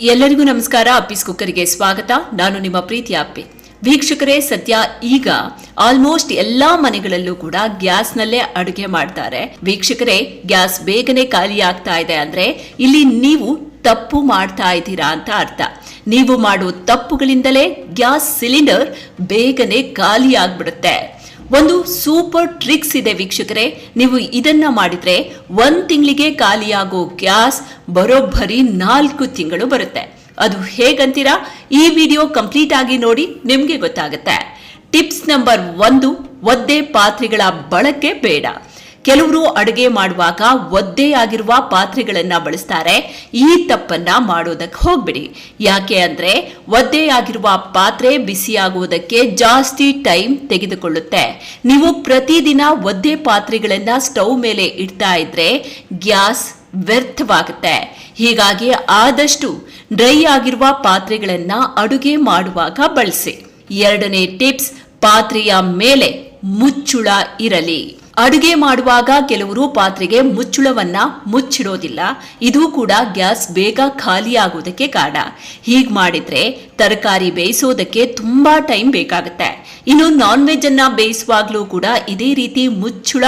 ಎಲ್ಲರಿಗೂ ನಮಸ್ಕಾರ. ಅಪ್ಪಿಸ್ ಕುಕ್ಕರಿಗೆ ಸ್ವಾಗತ. ನಾನು ನಿಮ್ಮ ಪ್ರೀತಿ ಅಪ್ಪಿ. ವೀಕ್ಷಕರೇ, ಸದ್ಯ ಈಗ ಆಲ್ಮೋಸ್ಟ್ ಎಲ್ಲಾ ಮನೆಗಳಲ್ಲೂ ಕೂಡ ಗ್ಯಾಸ್ನಲ್ಲೇ ಅಡುಗೆ ಮಾಡ್ತಾರೆ. ವೀಕ್ಷಕರೇ, ಗ್ಯಾಸ್ ಬೇಗನೆ ಖಾಲಿ ಆಗ್ತಾ ಇದೆ ಅಂದ್ರೆ ಇಲ್ಲಿ ನೀವು ತಪ್ಪು ಮಾಡ್ತಾ ಇದ್ದೀರಾ ಅಂತ ಅರ್ಥ. ನೀವು ಮಾಡುವ ತಪ್ಪುಗಳಿಂದಲೇ ಗ್ಯಾಸ್ ಸಿಲಿಂಡರ್ ಬೇಗನೆ ಖಾಲಿ ಆಗ್ಬಿಡುತ್ತೆ ಒಂದು ಸೂಪರ್ ಟ್ರಿಕ್ಸ್ ಇದೆ ವೀಕ್ಷಕರೇ. ನೀವು ಇದನ್ನ ಮಾಡಿದ್ರೆ ಒಂದು ತಿಂಗಳಿಗೆ ಖಾಲಿಯಾಗೋ ಗ್ಯಾಸ್ ಬರೋಬ್ಬರಿ ನಾಲ್ಕು ತಿಂಗಳು ಬರುತ್ತೆ. ಅದು ಹೇಗಂತೀರಾ? ಈ ವಿಡಿಯೋ ಕಂಪ್ಲೀಟ್ ಆಗಿ ನೋಡಿ ನಿಮಗೆ ಗೊತ್ತಾಗುತ್ತೆ. ಟಿಪ್ಸ್ ನಂಬರ್ ಒಂದು, ಒದ್ದೆ ಪಾತ್ರೆಗಳ ಬಳಕೆ ಬೇಡ. ಕೆಲವರು ಅಡುಗೆ ಮಾಡುವಾಗ ಒದ್ದೆಯಾಗಿರುವ ಪಾತ್ರೆಗಳನ್ನ ಬಳಸ್ತಾರೆ. ಈ ತಪ್ಪನ್ನ ಮಾಡೋದಕ್ಕೆ ಹೋಗ್ಬಿಡಿ. ಯಾಕೆ ಅಂದ್ರೆ ಒದ್ದೆಯಾಗಿರುವ ಪಾತ್ರೆ ಬಿಸಿಯಾಗುವುದಕ್ಕೆ ಜಾಸ್ತಿ ಟೈಮ್ ತೆಗೆದುಕೊಳ್ಳುತ್ತೆ. ನೀವು ಪ್ರತಿದಿನ ಒದ್ದೆ ಪಾತ್ರೆಗಳನ್ನ ಸ್ಟವ್ ಮೇಲೆ ಇಡ್ತಾ ಇದ್ರೆ ಗ್ಯಾಸ್ ವ್ಯರ್ಥವಾಗುತ್ತೆ. ಹೀಗಾಗಿ ಆದಷ್ಟು ಡ್ರೈ ಆಗಿರುವ ಪಾತ್ರೆಗಳನ್ನ ಅಡುಗೆ ಮಾಡುವಾಗ ಬಳಸಿ. ಎರಡನೇ ಟಿಪ್ಸ್, ಪಾತ್ರೆಯ ಮೇಲೆ ಮುಚ್ಚುಳ ಇರಲಿ. ಅಡುಗೆ ಮಾಡುವಾಗ ಕೆಲವರು ಪಾತ್ರೆಗೆ ಮುಚ್ಚುಳವನ್ನ ಮುಚ್ಚಿಡೋದಿಲ್ಲ. ಇದು ಕೂಡ ಗ್ಯಾಸ್ ಬೇಗ ಖಾಲಿಯಾಗೋದಕ್ಕೆ ಕಾರಣ. ಹೀಗೆ ಮಾಡಿದ್ರೆ ತರಕಾರಿ ಬೇಯಿಸೋದಕ್ಕೆ ತುಂಬಾ ಟೈಮ್ ಬೇಕಾಗುತ್ತೆ. ಇನ್ನು ನಾನ್ ವೆಜ್ ಅನ್ನ ಬೇಯಿಸುವಾಗ್ಲೂ ಕೂಡ ಇದೇ ರೀತಿ ಮುಚ್ಚುಳ,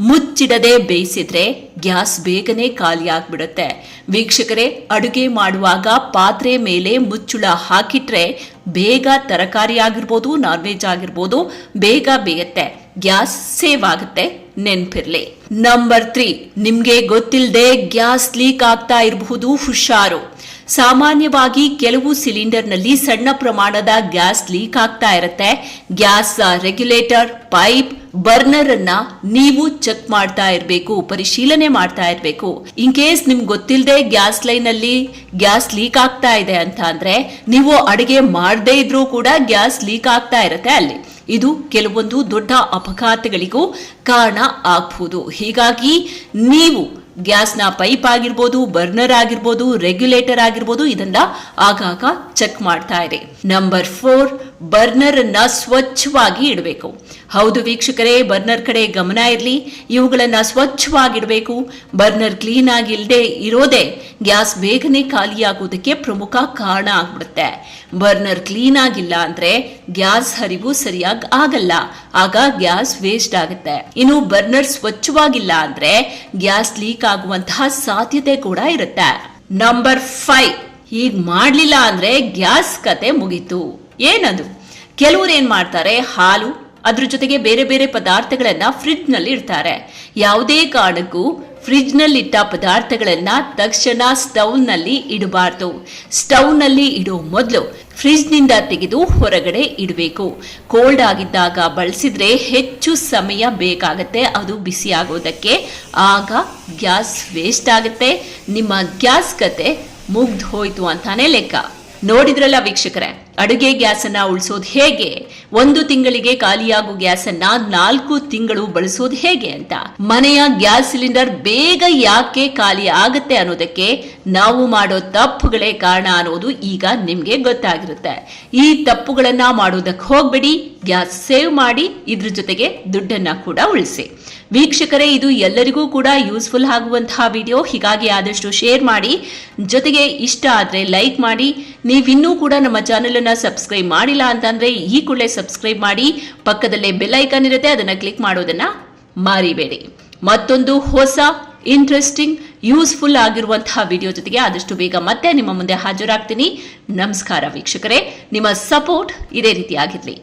ಮುಚ್ಚಿಡದೆ ಬೇಯಿಸಿದ್ರೆ ಗ್ಯಾಸ್ ಬೇಗನೆ ಖಾಲಿ ಆಗ್ಬಿಡುತ್ತೆ ವೀಕ್ಷಕರೇ, ಅಡುಗೆ ಮಾಡುವಾಗ ಪಾತ್ರೆ ಮೇಲೆ ಮುಚ್ಚುಳ ಹಾಕಿಟ್ರೆ ಬೇಗ ತರಕಾರಿ ಆಗಿರ್ಬೋದು ನಾನ್ ವೆಜ್ ಆಗಿರ್ಬೋದು, ಬೇಗ ಬೇಯುತ್ತೆ. ಗ್ಯಾಸ್ ಸೇವ್ ಆಗುತ್ತೆ, ನೆನ್ಪಿರ್ಲಿ. ನಂಬರ್ ತ್ರೀ ನಿಮ್ಗೆ ಗೊತ್ತಿಲ್ಲದೆ ಗ್ಯಾಸ್ ಲೀಕ್ ಆಗ್ತಾ ಇರಬಹುದು, ಹುಷಾರು. ಸಾಮಾನ್ಯವಾಗಿ ಕೆಲವು ಸಿಲಿಂಡರ್ನಲ್ಲಿ ಸಣ್ಣ ಪ್ರಮಾಣದ ಗ್ಯಾಸ್ ಲೀಕ್ ಆಗ್ತಾ ಇರುತ್ತೆ. ಗ್ಯಾಸ್ ರೆಗ್ಯುಲೇಟರ್ ಪೈಪ್ ಬರ್ನರ್ ಅನ್ನ ನೀವು ಚೆಕ್ ಮಾಡ್ತಾ ಇರಬೇಕು, ಪರಿಶೀಲನೆ ಮಾಡ್ತಾ ಇರಬೇಕು. ಇನ್ ಕೇಸ್ ನಿಮ್ಗೆ ಗೊತ್ತಿಲ್ಲದೆ ಗ್ಯಾಸ್ ಲೈನ್ ಅಲ್ಲಿ ಗ್ಯಾಸ್ ಲೀಕ್ ಆಗ್ತಾ ಇದೆ ಅಂತ ಅಂದ್ರೆ, ನೀವು ಅಡಿಗೆ ಮಾಡದೇ ಇದ್ರೂ ಕೂಡ ಗ್ಯಾಸ್ ಲೀಕ್ ಆಗ್ತಾ ಇರುತ್ತೆ ಅಲ್ಲಿ. ಇದು ಕೆಲವೊಂದು ದೊಡ್ಡ ಅಪಘಾತಗಳಿಗೂ ಕಾರಣ ಆಗಬಹುದು ಹೀಗಾಗಿ ನೀವು ಗ್ಯಾಸ್ನ ಪೈಪ್ ಆಗಿರ್ಬೋದು, ಬರ್ನರ್ ಆಗಿರ್ಬೋದು, ರೆಗ್ಯುಲೇಟರ್ ಆಗಿರ್ಬೋದು, ಇದನ್ನ ಆಗಾಗ ಚೆಕ್ ಮಾಡ್ತಾ ಇದೆ ನಂಬರ್ ಫೋರ್ ಬರ್ನರ್ ಅನ್ನ ಸ್ವಚ್ಛವಾಗಿ ಇಡಬೇಕು. ಹೌದು ವೀಕ್ಷಕರೇ, ಬರ್ನರ್ ಕಡೆ ಗಮನ ಇರಲಿ. ಇವುಗಳನ್ನ ಸ್ವಚ್ಛವಾಗಿಡಬೇಕು. ಬರ್ನರ್ ಕ್ಲೀನ್ ಆಗಿ ಇಲ್ಲದೆ ಇರೋದೇ ಗ್ಯಾಸ್ ಬೇಗನೆ ಖಾಲಿಯಾಗುವುದಕ್ಕೆ ಪ್ರಮುಖ ಕಾರಣ ಆಗ್ಬಿಡುತ್ತೆ. ಬರ್ನರ್ ಕ್ಲೀನ್ ಆಗಿಲ್ಲ ಅಂದ್ರೆ ಗ್ಯಾಸ್ ಹರಿವು ಸರಿಯಾಗಿ ಆಗಲ್ಲ. ಆಗ ಗ್ಯಾಸ್ ವೇಸ್ಟ್ ಆಗುತ್ತೆ. ಇನ್ನು ಬರ್ನರ್ ಸ್ವಚ್ಛವಾಗಿಲ್ಲ ಅಂದ್ರೆ ಗ್ಯಾಸ್ ಲೀಕ್ ಆಗುವಂತಹ ಸಾಧ್ಯತೆ ಕೂಡ ಇರುತ್ತೆ. ನಂಬರ್ ಫೈವ್ ಈಗ ಮಾಡಲಿಲ್ಲ ಅಂದ್ರೆ ಗ್ಯಾಸ್ ಕತೆ ಮುಗೀತು. ಏನದು? ಕೆಲವರು ಏನ್ ಮಾಡ್ತಾರೆ? ಹಾಲು, ಅದ್ರ ಜೊತೆಗೆ ಬೇರೆ ಬೇರೆ ಪದಾರ್ಥಗಳನ್ನ ಫ್ರಿಡ್ಜ್ನಲ್ಲಿ ಇಡ್ತಾರೆ. ಯಾವುದೇ ಕಾರಣಕ್ಕೂ ಫ್ರಿಡ್ಜ್ನಲ್ಲಿ ಇಟ್ಟ ಪದಾರ್ಥಗಳನ್ನ ತಕ್ಷಣ ಸ್ಟವ್ನಲ್ಲಿ ಇಡಬಾರ್ದು. ಸ್ಟವ್ನಲ್ಲಿ ಇಡೋ ಮೊದಲು ಫ್ರಿಡ್ಜ್ನಿಂದ ತೆಗೆದು ಹೊರಗಡೆ ಇಡಬೇಕು. ಕೋಲ್ಡ್ ಆಗಿದ್ದಾಗ ಬಳಸಿದ್ರೆ ಹೆಚ್ಚು ಸಮಯ ಬೇಕಾಗತ್ತೆ, ಅದು ಬಿಸಿ ಆಗೋದಕ್ಕೆ ಆಗ ಗ್ಯಾಸ್ ವೇಸ್ಟ್ ಆಗುತ್ತೆ. ನಿಮ್ಮ ಗ್ಯಾಸ್ ಕತೆ ಮುಗ್ದು ಹೋಯ್ತು ಅಂತಾನೆ ಲೆಕ್ಕ. ನೋಡಿದ್ರಲ್ಲ ವೀಕ್ಷಕರೇ? ಅಡುಗೆ ಗ್ಯಾಸನ್ನ ಉಳಿಸೋದು ಹೇಗೆ? ಒಂದು ತಿಂಗಳಿಗೆ ಖಾಲಿಯಾಗೋ ಗ್ಯಾಸನ್ನ ನಾಲ್ಕು ತಿಂಗಳು ಬಳಸೋದು ಹೇಗೆ ಅಂತ. ಮನೆಯ ಗ್ಯಾಸ್ ಸಿಲಿಂಡರ್ ಬೇಗ ಯಾಕೆ ಖಾಲಿ ಆಗುತ್ತೆ ಅನ್ನೋದಕ್ಕೆ ನಾವು ಮಾಡೋ ತಪ್ಪುಗಳೇ ಕಾರಣ ಅನ್ನೋದು ಈಗ ನಿಮ್ಗೆ ಗೊತ್ತಾಗಿರುತ್ತೆ. ಈ ತಪ್ಪುಗಳನ್ನ ಮಾಡೋದಕ್ಕೆ ಹೋಗ್ಬೇಡಿ. ಗ್ಯಾಸ್ ಸೇವ್ ಮಾಡಿ ಇದ್ರ ಜೊತೆಗೆ ದುಡ್ಡನ್ನ ಕೂಡ ಉಳಿಸಿ. ವೀಕ್ಷಕರೇ, ಇದು ಎಲ್ಲರಿಗೂ ಕೂಡ ಯೂಸ್ಫುಲ್ ಆಗುವಂತಹ ವಿಡಿಯೋ. ಹೀಗಾಗಿ ಆದಷ್ಟು ಶೇರ್ ಮಾಡಿ. ಜೊತೆಗೆ ಇಷ್ಟ ಆದರೆ ಲೈಕ್ ಮಾಡಿ. ನೀವಿನ್ನೂ ಕೂಡ ನಮ್ಮ ಚಾನೆಲ್ ಅನ್ನ ಸಬ್ಸ್ಕ್ರೈಬ್ ಮಾಡಿಲ್ಲ ಅಂತಂದ್ರೆ ಈ ಕೂಡಲೇ ಸಬ್ಸ್ಕ್ರೈಬ್ ಮಾಡಿ. ಪಕ್ಕದಲ್ಲೇ ಬೆಲ್ ಐಕಾನ್ ಇರುತ್ತೆ, ಅದನ್ನ ಕ್ಲಿಕ್ ಮಾಡೋದನ್ನ ಮಾರಿಬೇಡಿ. ಮತ್ತೊಂದು ಹೊಸ, ಇಂಟ್ರೆಸ್ಟಿಂಗ್, ಯೂಸ್ಫುಲ್ ಆಗಿರುವಂತಹ ವಿಡಿಯೋ ಜೊತೆಗೆ ಆದಷ್ಟು ಬೇಗ ಮತ್ತೆ ನಿಮ್ಮ ಮುಂದೆ ಹಾಜರಾಗ್ತೀನಿ. ನಮಸ್ಕಾರ ವೀಕ್ಷಕರೇ. ನಿಮ್ಮ ಸಪೋರ್ಟ್ ಇದೇ ರೀತಿ ಆಗಿರ್ಲಿ